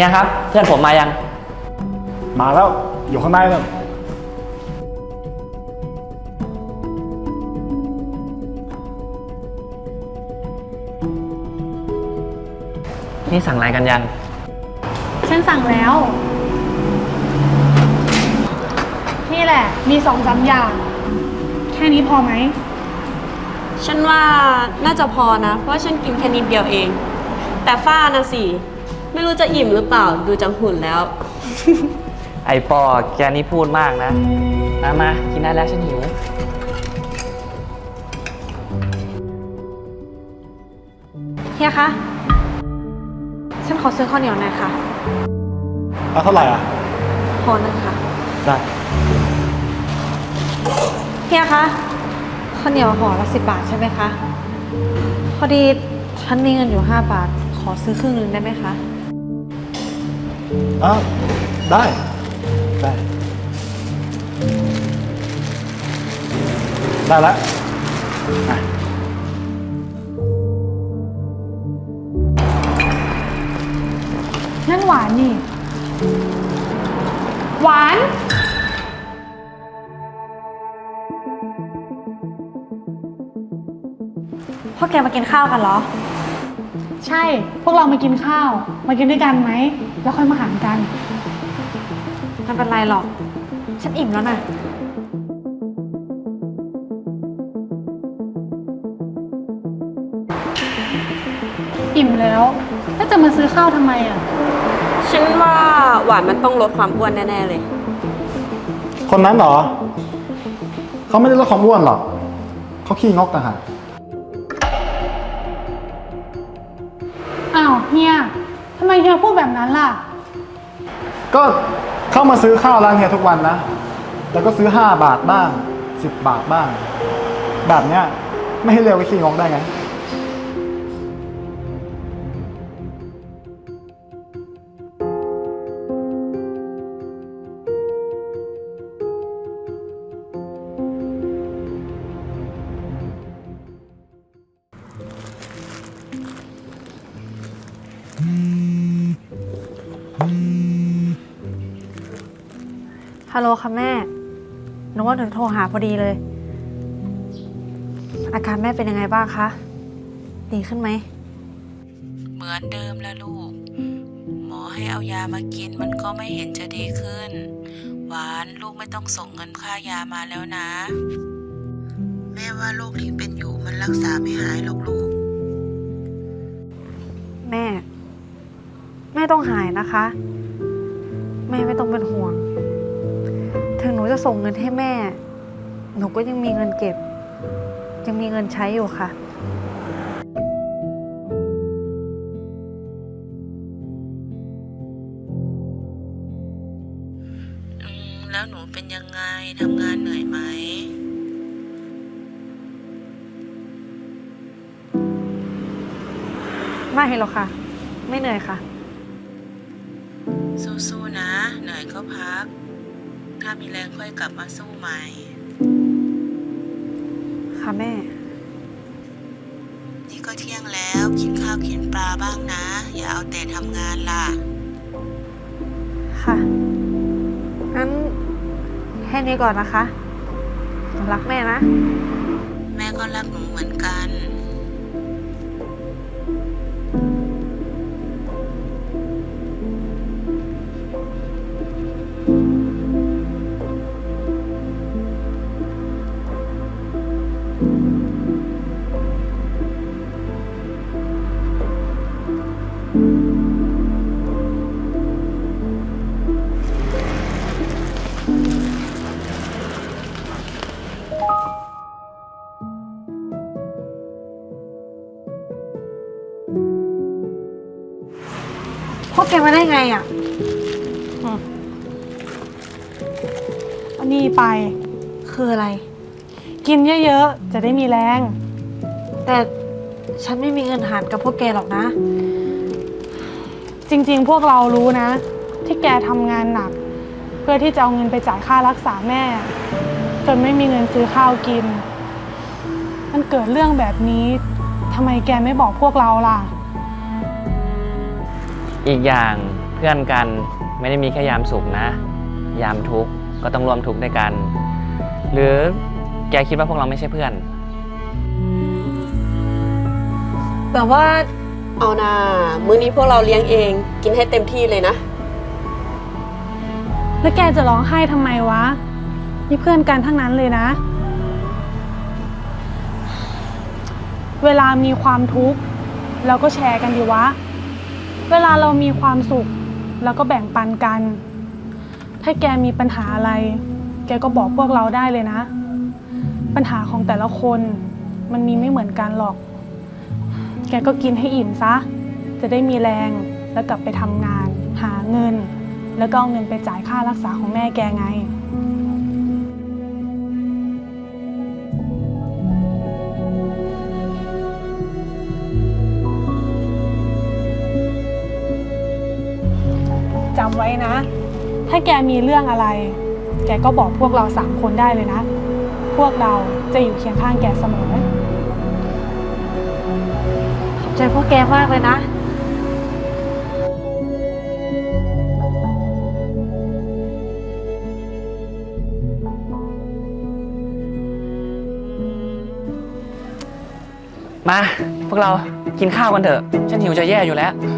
ฮียครับ เพื่อนผมมายัง มาแล้ว อยู่ข้างในนั่นนี่สั่งอะไรกันยัง ฉันสั่งแล้ว นี่แหละ มีสองสามอย่าง แค่นี้พอไหม ฉันว่าน่าจะพอนะ เพราะว่าฉันกินแค่นิดเดียวเอง แต่ฝ้านะสิ ไม่รู้จะอิ่มหรือเปล่าดูจากหุ่นแล้ว ไอปอแกนี่พูดมากนะมามากินได้แล้วฉันหิว เฮียคะ ฉันขอซื้อข้าวเหนียวหน่อยค่ะเอาเท่าไหร่อะ พอนึงค่ะ ได้ เฮียคะข้าวเหนียวห่อละสิบบาทใช่ไหมคะ พอดีฉันมีเงินอยู่ห้าบาท ขอซื้อครึ่งหนึงได้ไหมคะ อ้าวได้ ได้ ได้แล้วอะนั่นหวานนี่ หวาน พวกแกมากินข้าวกันเหรอ ใช่ พวกเรามากินข้าว มากินด้วยกันไหม แล้วค่อยมาหารกัน ไม่เป็นไรหรอก ฉันอิ่มแล้วนะ อิ่มแล้ว แล้วจะมาซื้อข้าวทำไมอะ ฉันว่าหวานมันต้องลดความอ้วนแน่ๆเลย คนนั้นเหรอ เขาไม่ได้ลดความอ้วนหรอก เขาขี้งกต่างหากาวเฮียทำไมเฮียพูดแบบนั้นล่ะ ก็เข้ามาซื้อข้าวร้านเฮียทุกวันนะ แล้วก็ซื้อ 5 บาทบ้าง 10 บาทบ้าง แบบเนี้ยไม่ให้เรียกว่าขี้งกได้ไง ฮัลโหลค่ะแม่หนูว่าหนูโทรหาพอดีเลย อาการแม่เป็นยังไงบ้างคะ ดีขึ้นไหม เหมือนเดิมแล้วลูก หมอให้เอายามากินมันก็ไม่เห็นจะดีขึ้น หวานลูกไม่ต้องส่งเงินค่ายามาแล้วนะ แม่ว่าโรคที่เป็นอยู่มันรักษาไม่หายหรอกลูก แม่ แม่ต้องหายนะคะ แม่ไม่ต้องเป็นห่วง ถึงหนูจะส่งเงินให้แม่ หนูก็ยังมีเงินเก็บ ยังมีเงินใช้อยู่ค่ะ อืมแล้วหนูเป็นยังไงทำงานเหนื่อยไหม ไม่หรอกค่ะ ไม่เหนื่อยค่ะ สู้ๆนะ เหนื่อยก็พัก ถ้ามีแรงค่อยกลับมาสู้ใหม่ ค่ะแม่ นี่ก็เที่ยงแล้วกินข้าวกินปลาบ้างนะ อย่าเอาแต่ทำงานล่ะ ค่ะ งั้นแค่นี้ก่อนนะคะหนูรักแม่นะ แม่ก็รักหนูเหมือนกัน พวกแกมาได้ไงอะเอานี่ไป คืออะไร กินเยอะๆ จะได้มีแรง แต่ฉันไม่มีเงินหารกับพวกแกหรอกนะ จริงๆ พวกเรารู้นะ ที่แกทำงานหนัก เพื่อที่จะเอาเงินไปจ่ายค่ารักษาแม่ จนไม่มีเงินซื้อข้าวกิน มันเกิดเรื่องแบบนี้ทำไมแกไม่บอกพวกเราล่ะ อีกอย่างเพื่อนกันไม่ได้มีแค่ยามสุขนะ ยามทุกข์ก็ต้องร่วมทุกข์ด้วยกัน หรือแกคิดว่าพวกเราไม่ใช่เพื่อน แต่ว่าเอานามื้อนี้พวกเราเลี้ยงเองกินให้เต็มที่เลยนะ แล้วแกจะร้องไห้ทำไมวะ นี่เพื่อนกันทั้งนั้นเลยนะ เวลามีความทุกข์เราก็แชร์กันดีวะ เวลาเรามีความสุขเราก็แบ่งปันกัน ถ้าแกมีปัญหาอะไร แกก็บอกพวกเราได้เลยนะ ปัญหาของแต่ละคนมันมีไม่เหมือนกันหรอก แกก็กินให้อิ่มซะ จะได้มีแรงแล้วกลับไปทำงาน หาเงิน แล้วก็เอาเงินไปจ่ายค่ารักษาของแม่แกไงำไว้นะ ถ้าแกมีเรื่องอะไร แกก็บอกพวกเราสามคนได้เลยนะ พวกเราจะอยู่เคียงข้างแกเสมอ ขอบใจพวกแกมากเลยนะ มา พวกเรากินข้าวกันเถอะ ฉันหิวจะแย่อยู่แล้วเ